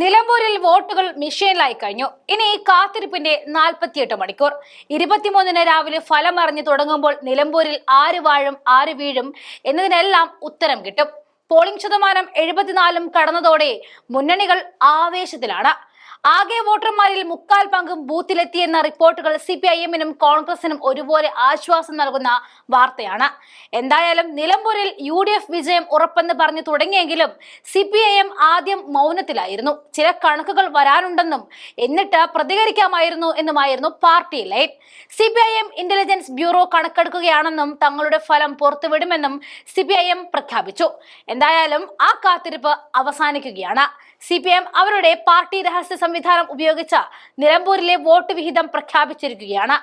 നിലമ്പൂരിൽ വോട്ടുകൾ മെഷീനിലായി കഴിഞ്ഞു. ഇനി കാത്തിരിപ്പിന്റെ നാൽപ്പത്തിയെട്ട് മണിക്കൂർ. ഇരുപത്തിമൂന്നിന് രാവിലെ ഫലം അറിഞ്ഞു തുടങ്ങുമ്പോൾ നിലമ്പൂരിൽ ആര് വാഴും ആര് വീഴും എന്നതിനെല്ലാം ഉത്തരം കിട്ടും. പോളിംഗ് ശതമാനം എഴുപത്തിനാലും കടന്നതോടെ മുന്നണികൾ ആവേശത്തിലാണ്. ആകെ വോട്ടർമാരിൽ മുക്കാൽ പങ്കും ബൂത്തിലെത്തിയെന്ന റിപ്പോർട്ടുകൾ സി പി ഐ എമ്മിനും കോൺഗ്രസിനും ഒരുപോലെ ആശ്വാസം നൽകുന്ന വാർത്തയാണ്. എന്തായാലും നിലമ്പൂരിൽ യു ഡി എഫ് വിജയം ഉറപ്പെന്ന് പറഞ്ഞു തുടങ്ങിയെങ്കിലും സി പി ഐ എം ആദ്യം മൗനത്തിലായിരുന്നു. ചില കണക്കുകൾ വരാനുണ്ടെന്നും എന്നിട്ട് പ്രതികരിക്കാമായിരുന്നു എന്നുമായിരുന്നു party line. C P I M intelligence bureau കണക്കെടുക്കുകയാണെന്നും തങ്ങളുടെ ഫലം പുറത്തുവിടുമെന്നും സി പി ഐ എം പ്രഖ്യാപിച്ചു. എന്തായാലും ആ കാത്തിരിപ്പ് അവസാനിക്കുകയാണ്. സി പി എം അവരുടെ പാർട്ടി രഹസ്യ സംവിധാനം ഉപയോഗിച്ച് നിലമ്പൂരിലെ വോട്ട് വിഹിതം പ്രഖ്യാപിച്ചിരിക്കുകയാണ്.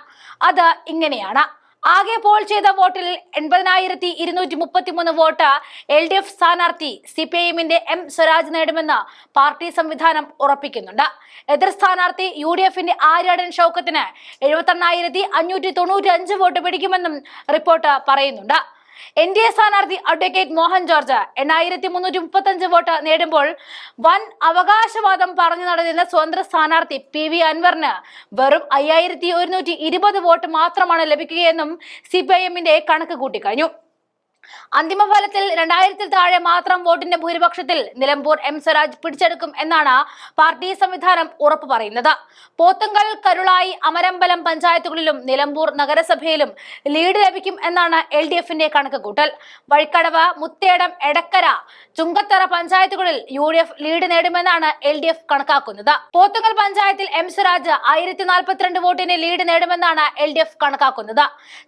അത് ഇങ്ങനെയാണ്. ആകെ പോൾ ചെയ്ത വോട്ടിൽ എൺപതിനായിരത്തി ഇരുന്നൂറ്റി മുപ്പത്തി മൂന്ന് വോട്ട് എൽ ഡി എഫ് സ്ഥാനാർത്ഥി സി പി ഐ എമ്മിന്റെ എം സ്വരാജ് നേടുമെന്ന് പാർട്ടി സംവിധാനം ഉറപ്പിക്കുന്നുണ്ട്. എതിർ സ്ഥാനാർത്ഥി യു ഡി എഫിന്റെ ആര്യാടൻ ഷൗക്കത്തിന് എഴുപത്തി എണ്ണായിരത്തി അഞ്ഞൂറ്റി തൊണ്ണൂറ്റി അഞ്ച് വോട്ട് പിടിക്കുമെന്നും റിപ്പോർട്ട് പറയുന്നുണ്ട്. എൻ ഡി എ സ്ഥാനാർത്ഥി അഡ്വക്കേറ്റ് മോഹൻ ജോർജ് എണ്ണായിരത്തി മുന്നൂറ്റി മുപ്പത്തി അഞ്ച് വോട്ട് നേടുമ്പോൾ വൻ അവകാശവാദം പറഞ്ഞു നടന്നിരുന്ന സ്വതന്ത്ര സ്ഥാനാർത്ഥി പി വി അൻവറിന് വെറും അയ്യായിരത്തി ഒരുന്നൂറ്റി ഇരുപത് വോട്ട് മാത്രമാണ് ലഭിക്കുകയെന്നും സി പി ഐ എമ്മിന്റെ കണക്ക് കൂട്ടിക്കഴിഞ്ഞു. അന്തിമ ഫലത്തിൽ രണ്ടായിരത്തിൽ താഴെ മാത്രം വോട്ടിന്റെ ഭൂരിപക്ഷത്തിൽ നിലമ്പൂർ എം സ്വരാജ് പിടിച്ചെടുക്കും എന്നാണ് പാർട്ടി സംവിധാനം ഉറപ്പു പറയുന്നത്. പോത്തുങ്കൽ കരുളായി അമരമ്പലം പഞ്ചായത്തുകളിലും നിലമ്പൂർ നഗരസഭയിലും ലീഡ് ലഭിക്കും എന്നാണ് എൽ ഡി എഫിന്റെ കണക്ക് കൂട്ടൽ വഴിക്കടവ് മുത്തേടം എടക്കര ചുങ്കത്തറ പഞ്ചായത്തുകളിൽ യു ഡി എഫ് ലീഡ് നേടുമെന്നാണ് എൽ ഡി എഫ് കണക്കാക്കുന്നത്. പോത്തുങ്കൽ പഞ്ചായത്തിൽ എം സ്വരാജ് ആയിരത്തി നാൽപ്പത്തിരണ്ട് വോട്ടിന് ലീഡ് നേടുമെന്നാണ് എൽ ഡി എഫ് കണക്കാക്കുന്നത്.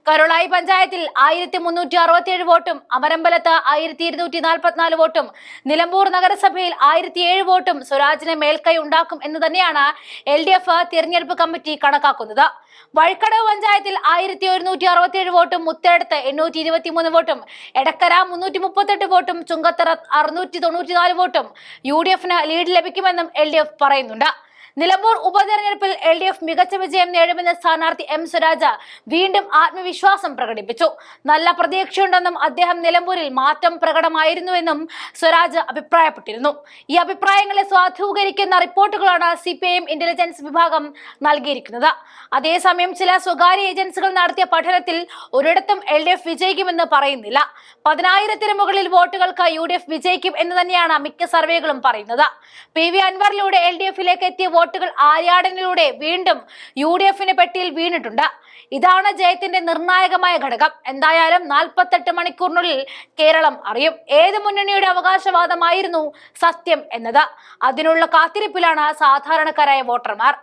കരുളായി പഞ്ചായത്തിൽ ആയിരത്തി മുന്നൂറ്റി അറുപത്തിയേഴ് വോട്ടും അമരമ്പലത്ത് ആയിരത്തി ഇരുന്നൂറ്റി നാൽപ്പത്തിനാല് വോട്ടും നിലമ്പൂർ നഗരസഭയിൽ ആയിരത്തി ഏഴ് വോട്ടും സ്വരാജിന് മേൽക്കൈ ഉണ്ടാക്കും എന്ന് തന്നെയാണ് എൽ ഡി എഫ് തിരഞ്ഞെടുപ്പ് കമ്മിറ്റി കണക്കാക്കുന്നത്. വഴിക്കടവ് പഞ്ചായത്തിൽ ആയിരത്തി ഒരുന്നൂറ്റി അറുപത്തിയേഴ് വോട്ടും മുത്തേടത്ത് എണ്ണൂറ്റി ഇരുപത്തിമൂന്ന് വോട്ടും എടക്കര മുന്നൂറ്റി മുപ്പത്തെട്ട് വോട്ടും ചുങ്കത്തറ അറുന്നൂറ്റി തൊണ്ണൂറ്റിനാല് വോട്ടും യു ഡി എഫിന് ലീഡ് ലഭിക്കുമെന്നും എൽ ഡി എഫ് പറയുന്നുണ്ട്. നിലമ്പൂർ ഉപതെരഞ്ഞെടുപ്പിൽ എൽ ഡി എഫ് മികച്ച വിജയം നേടുമെന്ന സ്ഥാനാർത്ഥി എം സുരാജ വീണ്ടും ആത്മവിശ്വാസം പ്രകടിപ്പിച്ചു. നല്ല പ്രതീക്ഷയുണ്ടെന്നും അദ്ദേഹം നിലമ്പൂരിൽ മാറ്റം പ്രകടമായിരുന്നുവെന്നും സ്വരാജ് അഭിപ്രായപ്പെട്ടിരുന്നു. ഈ അഭിപ്രായങ്ങളെ സ്വാധീകരിക്കുന്ന റിപ്പോർട്ടുകളാണ് സി പി ഇന്റലിജൻസ് വിഭാഗം നൽകിയിരിക്കുന്നത്. അതേസമയം ചില സ്വകാര്യ ഏജൻസികൾ നടത്തിയ പഠനത്തിൽ ഒരിടത്തും എൽ ഡി എഫ് വിജയിക്കുമെന്ന് പറയുന്നില്ല. പതിനായിരത്തിന് മുകളിൽ വോട്ടുകൾക്ക് യു ഡി എഫ് വിജയിക്കും എന്ന് തന്നെയാണ് മിക്ക സർവേകളും പറയുന്നത്. പി വി അൻവറിലൂടെ എൽ ഡി എഫിലേക്ക് എത്തിയ വോട്ടുകൾ ആര്യാടനിലൂടെ വീണ്ടും യു ഡി എഫിന് പെട്ടിയിൽ വീണിട്ടുണ്ട്. ഇതാണ് ജയത്തിന്റെ നിർണായകമായ ഘടകം. എന്തായാലും നാൽപ്പത്തെട്ട് മണിക്കൂറിനുള്ളിൽ കേരളം അറിയും. ഏത് മുന്നണിയുടെ അവകാശവാദമായിരുന്നു സത്യം എന്നത്? അതിനുള്ള കാത്തിരിപ്പിലാണ് സാധാരണക്കാരായ വോട്ടർമാർ.